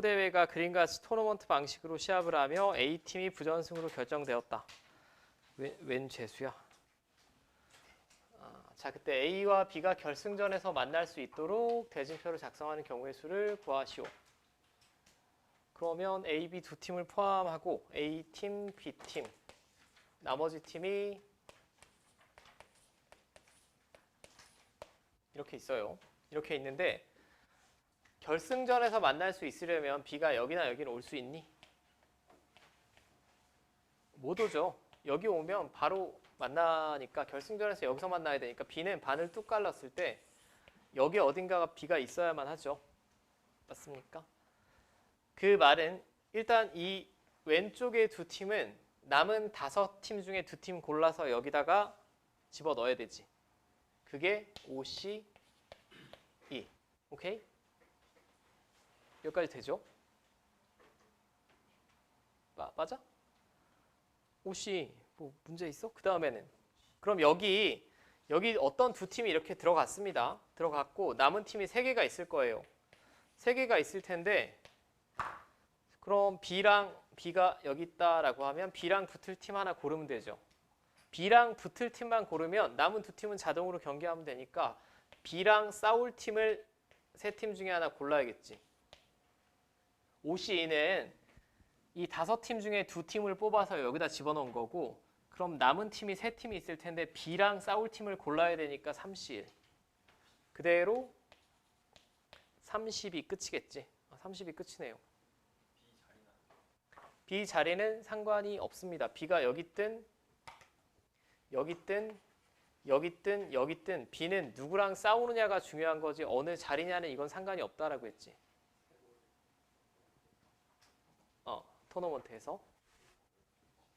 대회가 그림과 같이 토너먼트 방식으로 시합을 하며 A팀이 부전승으로 결정되었다. 웬, 웬 죄수야? 아, 자, 그때 A와 B가 결승전에서 만날 수 있도록 대진표를 작성하는 경우의 수를 구하시오. 그러면 A, B 두 팀을 포함하고 A팀, B팀 나머지 팀이 이렇게 있어요. 이렇게 있는데 결승전에서 만날 수 있으려면 B가 여기나 여기는 올 수 있니? 못 오죠. 여기 오면 바로 만나니까 결승전에서 여기서 만나야 되니까 B는 반을 뚝 갈랐을 때 여기 어딘가가 B가 있어야만 하죠. 맞습니까? 그 말은 일단 이 왼쪽의 두 팀은 남은 다섯 팀 중에 두 팀 골라서 여기다가 집어 넣어야 되지. 그게 OC E. 오케이? 여기까지 되죠? 마, 맞아? OC 뭐 문제 있어? 그 다음에는 그럼 여기 여기 어떤 두 팀이 이렇게 들어갔습니다. 들어갔고 남은 팀이 세 개가 있을 거예요. 세 개가 있을 텐데 그럼 B랑 B가 여기 있다라고 하면 B랑 붙을 팀 하나 고르면 되죠. B랑 붙을 팀만 고르면 남은 두 팀은 자동으로 경기하면 되니까 B랑 싸울 팀을 세 팀 중에 하나 골라야겠지. OC는 이 다섯 팀 중에 두 팀을 뽑아서 여기다 집어넣은 거고 그럼 남은 팀이 세 팀이 있을 텐데 B랑 싸울 팀을 골라야 되니까 31. 그대로 30이 끝이겠지. 아, 30이 끝이네요. B 자리는 상관이 없습니다. B가 여기 있든 여기 있든 여기 있든 여기 있든 B는 누구랑 싸우느냐가 중요한 거지 어느 자리냐는 이건 상관이 없다라고 했지. 어, 토너먼트에서